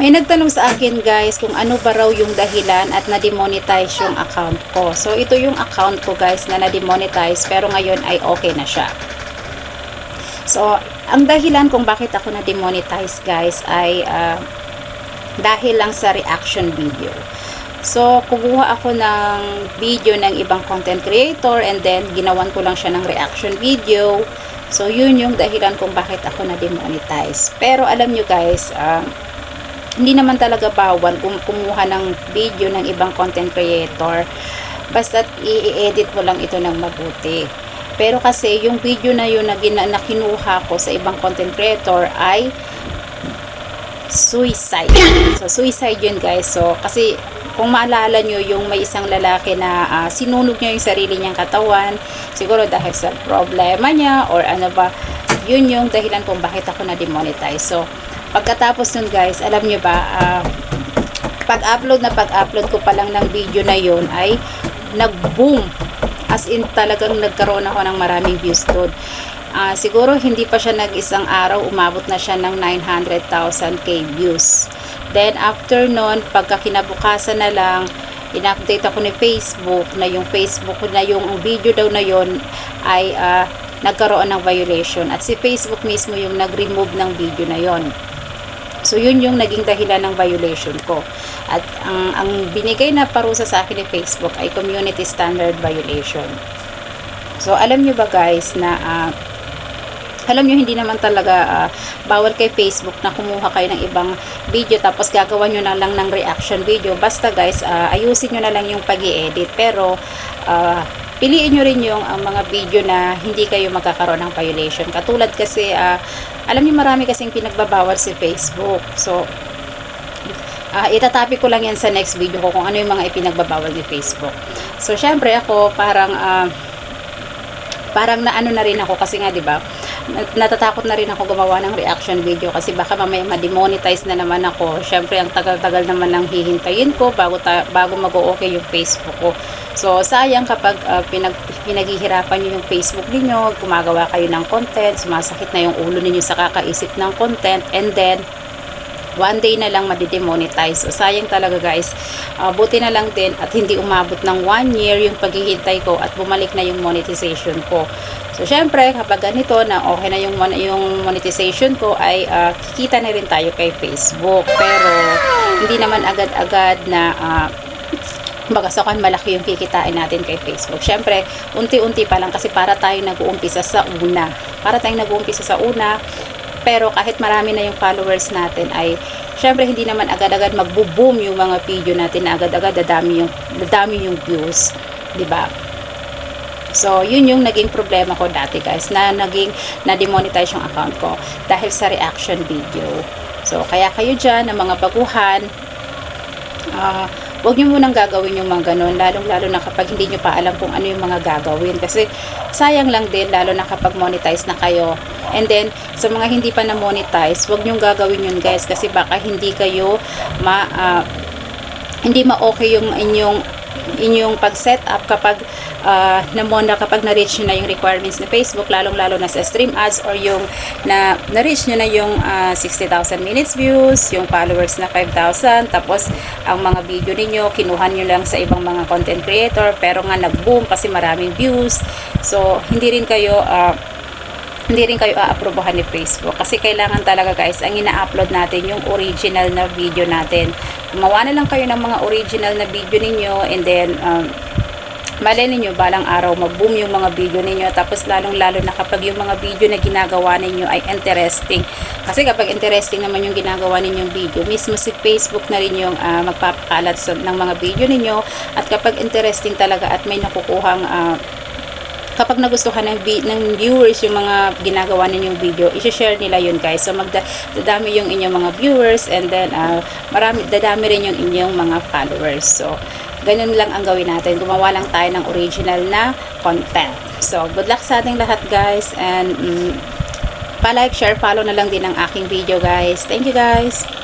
May nagtanong sa akin guys kung ano ba raw yung dahilan at na-demonetize yung account ko. So ito yung account ko guys na na-demonetize pero ngayon ay okay na siya. So ang dahilan kung bakit ako na-demonetize guys ay ah, dahil lang sa reaction video. So, kumuha ako ng video ng ibang content creator and then ginawan ko lang siya ng reaction video. So, yun yung dahilan kung bakit ako na-demonetize. Pero alam nyo guys, ah, hindi naman talaga bawal kung kumuha ng video ng ibang content creator. Basta i-edit mo lang ito ng mabuti. Pero kasi yung video na yun na, gina- na kinuha ko sa ibang content creator ay suicide. So, suicide yun guys. So, kasi kung maalala nyo yung may isang lalaki na ah, sinunog niya yung sarili niyang katawan, siguro dahil sa problema niya or ano ba, yun yung dahilan kung bakit ako na-demonetize. So, pagkatapos nun guys, alam nyo ba, ah, pag-upload na pag-upload ko pa lang ng video na yun ay nag-boom. As in talagang nagkaroon ako ng maraming views doon. Ah, siguro hindi pa siya nag-isang araw, umabot na siya ng 900,000 k views. Then after nun, pagka kinabukasan na lang, in-update ako ni Facebook na yung Facebook na yung video daw na yon ay ah, nagkaroon ng violation. At si Facebook mismo yung nag-remove ng video na yon. So, yun yung naging dahilan ng violation ko. At ang, ang binigay na parusa sa akin ni Facebook ay community standard violation. So, alam nyo ba guys na ah, alam nyo hindi naman talaga ah, bawal kay Facebook na kumuha kayo ng ibang video tapos gagawa nyo na lang ng reaction video. Basta guys, ah, ayusin nyo na lang yung pag edit Pero, ah, piliin nyo rin yung ang mga video na hindi kayo magkakaroon ng violation. Katulad kasi, ah, alam niyo marami kasing pinagbabawal si Facebook. So, ah itatapi ko lang yan sa next video ko kung ano yung mga ipinagbabawal ni Facebook. So, syempre ako parang ah, parang naano na rin ako kasi nga 'di ba nat- natatakot na rin ako gumawa ng reaction video kasi baka mamaya ma-demonetize na naman ako. Syempre ang tagal-tagal naman nang hihintayin ko bago bago mag-okay yung Facebook ko. So sayang kapag ah, pinag pinaghihirapan niyo yung Facebook niyo gumagawa kayo ng content sumasakit na yung ulo ninyo sa kakaisip ng content and then one day na lang madidemonetize. So, sayang talaga guys. Uh, buti na lang din at hindi umabot ng one year yung paghihintay ko at bumalik na yung monetization ko. So, syempre, kapag ganito na okay na yung, mon- yung monetization ko ay uh, kikita na rin tayo kay Facebook. Pero, hindi naman agad-agad na uh, baga sa kan malaki yung kikitain natin kay Facebook. Syempre, unti-unti pa lang kasi para tayo nag-uumpisa sa una. Para tayong nag-uumpisa sa una, pero kahit marami na yung followers natin ay syempre hindi naman agad-agad magbo-boom yung mga video natin na agad-agad dadami yung dadami yung views, 'di ba? So, yun yung naging problema ko dati guys, na naging na-demonetize yung account ko dahil sa reaction video. So, kaya kayo dyan, ng mga baguhan, ah, Huwag nyo munang gagawin yung mga ganun, lalong-lalo na kapag hindi nyo pa alam kung ano yung mga gagawin. Kasi sayang lang din, lalo na kapag monetize na kayo. And then, sa mga hindi pa na-monetize, huwag nyo gagawin yun guys. Kasi baka hindi kayo ma... ah, hindi ma-okay yung inyong inyong pag-set up kapag uh, na kapag na-reach nyo na yung requirements ni Facebook, lalong-lalo na sa stream ads or yung na na-reach nyo na yung uh, 60,000 minutes views, yung followers na 5,000, tapos ang mga video ninyo, kinuha nyo lang sa ibang mga content creator, pero nga nag-boom kasi maraming views. So, hindi rin kayo uh, hindi rin kayo aaprobahan ni Facebook kasi kailangan talaga guys ang ina-upload natin yung original na video natin. Gumawa na lang kayo ng mga original na video ninyo and then um, malay ninyo balang araw mag-boom yung mga video ninyo. Tapos lalong lalo na kapag yung mga video na ginagawa ninyo ay interesting. Kasi kapag interesting naman yung ginagawa ninyong video mismo si Facebook na rin yung uh, magpapakalat ng mga video ninyo. At kapag interesting talaga at may nakukuhang uh, kapag nagustuhan ng, ng viewers yung mga ginagawa ninyong video, i-share nila yun guys. So magdadami yung inyong mga viewers and then uh, marami, dadami rin yung inyong mga followers. So ganun lang ang gawin natin. Gumawa lang tayo ng original na content. So good luck sa ating lahat guys and um, pa-like, share, follow na lang din ang aking video guys. Thank you guys!